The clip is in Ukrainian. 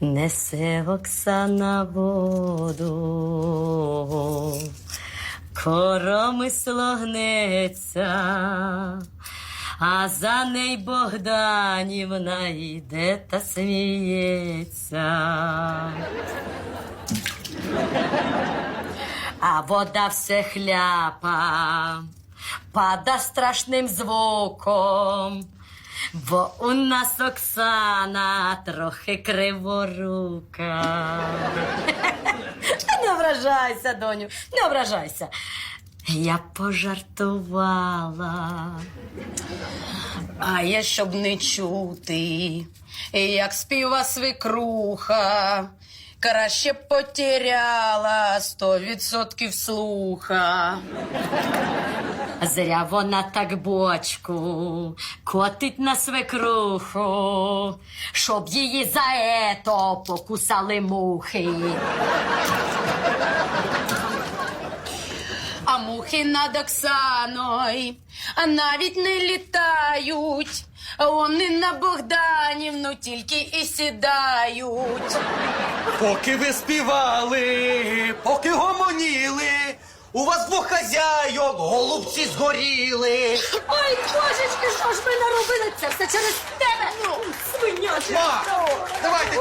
Несе Оксана воду, коромисло гнеться, а за ней Богданівна йде та сміється. А вода все хляпа, пада страшним звуком. Бо у нас Оксана трохи криворука. Не ображайся, доню, не ображайся. Я пожартувала. А я щоб не чути, як співа свекруха, краще б потеряла сто відсотків слуха. Зря вона так бочку котить на свекруху, щоб її за ето покусали мухи. А мухи над Оксаною а навіть не літають. Вони на Богданівну тільки і сідають. Поки ви співали, поки гомоніли, у вас двох хазяйок голубці згоріли. Ой, божечки, що ж ми наробили? Це все через тебе. Ну, свиня. Ма, давайте